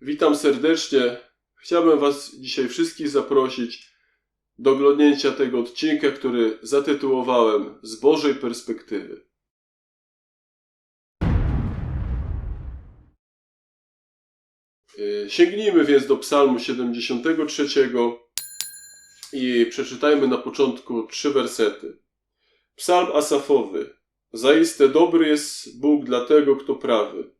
Witam serdecznie. Chciałbym Was dzisiaj wszystkich zaprosić do oglądnięcia tego odcinka, który zatytułowałem Z Bożej perspektywy. Yy, Sięgnijmy więc do Psalmu 73 i przeczytajmy na początku trzy wersety. Psalm Asafowy. Zaiste dobry jest Bóg dla tego, kto prawy,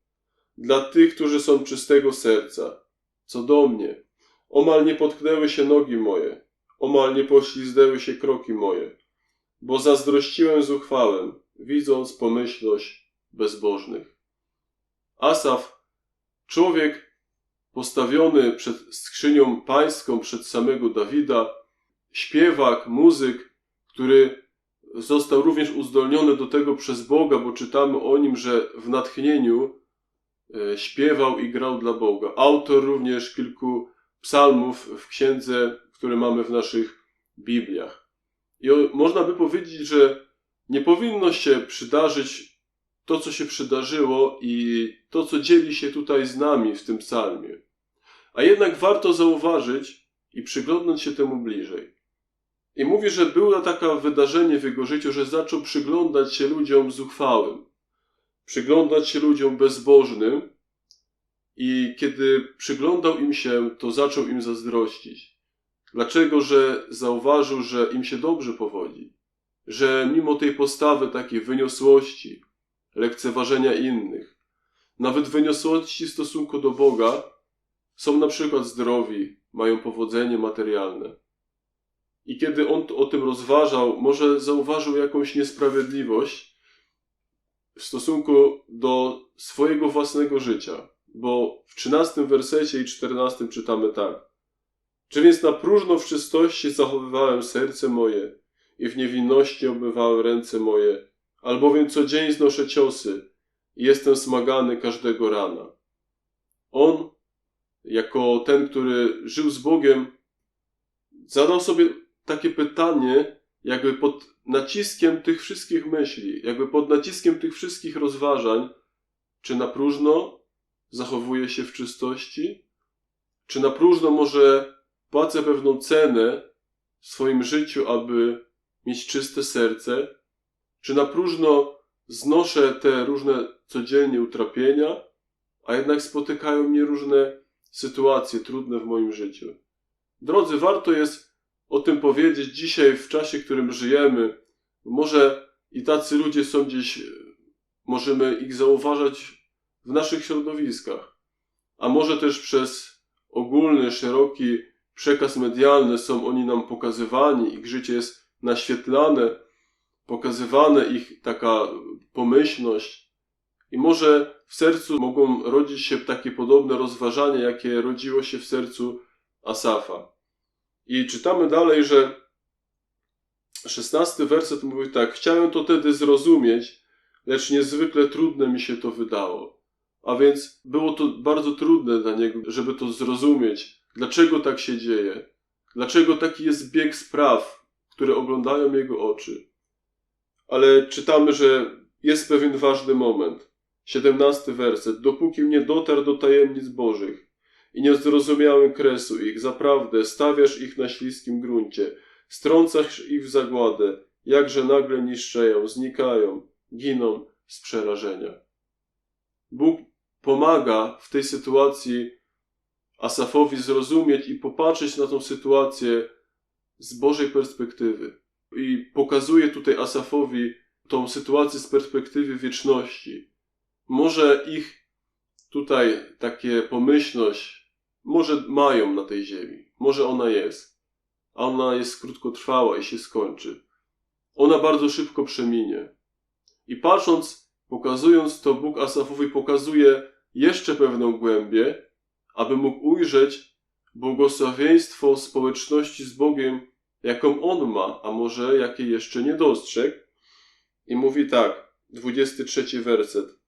dla tych, którzy są czystego serca. Co do mnie, omal nie potknęły się nogi moje, omal nie pośliznęły się kroki moje, bo zazdrościłem zuchwałem, widząc pomyślność bezbożnych. Asaf, człowiek postawiony przed skrzynią pańską, przed samego Dawida, śpiewak, muzyk, który został również uzdolniony do tego przez Boga, bo czytamy o nim, że w natchnieniu śpiewał i grał dla Boga. Autor również kilku psalmów w księdze, które mamy w naszych Bibliach. I można by powiedzieć, że nie powinno się przydarzyć to, co się przydarzyło i to, co dzieli się tutaj z nami w tym psalmie. A jednak warto zauważyć i przyglądnąć się temu bliżej. I mówi, że było takie wydarzenie w jego życiu, że zaczął przyglądać się ludziom zuchwałym, przyglądać się ludziom bezbożnym i kiedy przyglądał im się, to zaczął im zazdrościć. Dlaczego? Że zauważył, że im się dobrze powodzi, że mimo tej postawy takiej wyniosłości, lekceważenia innych, nawet wyniosłości w stosunku do Boga, są na przykład zdrowi, mają powodzenie materialne. I kiedy on o tym rozważał, może zauważył jakąś niesprawiedliwość w stosunku do swojego własnego życia. Bo w 13 wersecie i 14 czytamy tak. Czy więc na próżno w czystości zachowywałem serce moje i w niewinności obmywałem ręce moje, albowiem co dzień znoszę ciosy i jestem smagany każdego rana. On, jako ten, który żył z Bogiem, zadał sobie takie pytanie, jakby pod naciskiem tych wszystkich myśli, jakby pod naciskiem tych wszystkich rozważań, czy na próżno zachowuje się w czystości, czy na próżno może płacę pewną cenę w swoim życiu, aby mieć czyste serce, czy na próżno znoszę te różne codziennie utrapienia, a jednak spotykają mnie różne sytuacje trudne w moim życiu. Drodzy, warto jest o tym powiedzieć dzisiaj, w czasie, w którym żyjemy. Może i tacy ludzie są gdzieś, możemy ich zauważać w naszych środowiskach, a może też przez ogólny, szeroki przekaz medialny są oni nam pokazywani, ich życie jest naświetlane, pokazywane ich taka pomyślność. I może w sercu mogą rodzić się takie podobne rozważania, jakie rodziło się w sercu Asafa. I czytamy dalej, że szesnasty werset mówi tak: Chciałem to wtedy zrozumieć, lecz niezwykle trudne mi się to wydało. A więc było to bardzo trudne dla niego, żeby to zrozumieć, dlaczego tak się dzieje, dlaczego taki jest bieg spraw, które oglądają jego oczy. Ale czytamy, że jest pewien ważny moment. Siedemnasty werset. Dopóki nie dotarł do tajemnic Bożych, i nie zrozumiałem kresu ich. Zaprawdę stawiasz ich na śliskim gruncie, strącasz ich w zagładę, jakże nagle niszczeją, znikają, giną z przerażenia. Bóg pomaga w tej sytuacji Asafowi zrozumieć i popatrzeć na tą sytuację z Bożej perspektywy. I pokazuje tutaj Asafowi tą sytuację z perspektywy wieczności. Może ich tutaj takie pomyślność może mają na tej ziemi, może ona jest, a ona jest krótkotrwała i się skończy. Ona bardzo szybko przeminie. I patrząc, pokazując to, Bóg Asafowi pokazuje jeszcze pewną głębię, aby mógł ujrzeć błogosławieństwo społeczności z Bogiem, jaką on ma, a może jakie jeszcze nie dostrzegł. I mówi tak, 23 werset.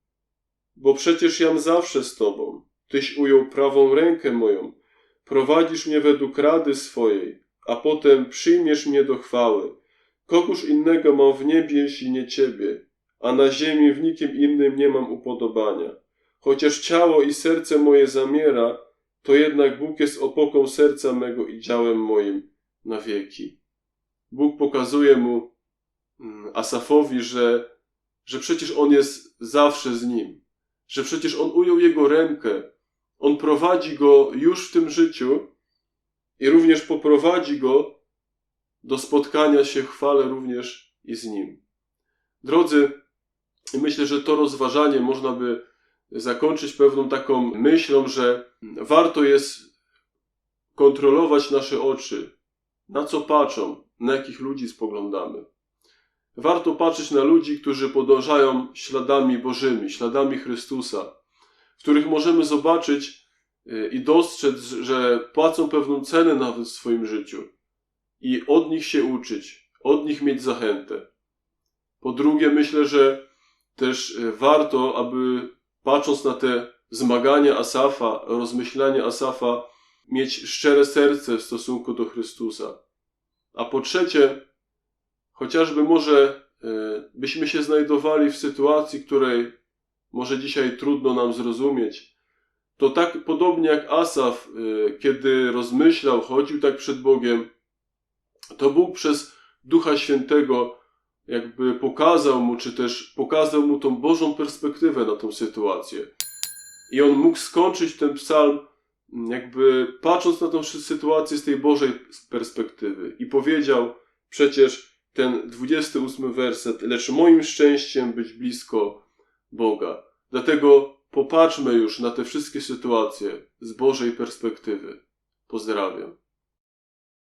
Bo przecież jam zawsze z Tobą, Tyś ujął prawą rękę moją, prowadzisz mnie według rady swojej, a potem przyjmiesz mnie do chwały. Kogoż innego mam w niebie, jeśli nie Ciebie, a na ziemi w nikim innym nie mam upodobania. Chociaż ciało i serce moje zamiera, to jednak Bóg jest opoką serca mego i działem moim na wieki. Bóg pokazuje mu, mm, Asafowi, że, że przecież on jest zawsze z nim, że przecież on ujął jego rękę, on prowadzi go już w tym życiu i również poprowadzi go do spotkania się chwale również i z nim. Drodzy, myślę, że to rozważanie można by zakończyć pewną taką myślą, że warto jest kontrolować nasze oczy, na co patrzą, na jakich ludzi spoglądamy. Warto patrzeć na ludzi, którzy podążają śladami Bożymi, śladami Chrystusa, w których możemy zobaczyć y, i dostrzec, że płacą pewną cenę nawet w swoim życiu i od nich się uczyć, od nich mieć zachętę. Po drugie, myślę, że też y, warto, aby patrząc na te zmagania Asafa, rozmyślania Asafa, mieć szczere serce w stosunku do Chrystusa. A po trzecie, chociażby może e, byśmy się znajdowali w sytuacji, której może dzisiaj trudno nam zrozumieć, to tak podobnie jak Asaf, e, kiedy rozmyślał, chodził tak przed Bogiem, to Bóg przez Ducha Świętego jakby pokazał mu, czy też pokazał mu tą Bożą perspektywę na tą sytuację. I on mógł skończyć ten psalm, jakby patrząc na tą sytuację z tej Bożej perspektywy. I powiedział przecież ten 28 werset, lecz moim szczęściem być blisko Boga. Dlatego popatrzmy już na te wszystkie sytuacje z Bożej perspektywy. Pozdrawiam.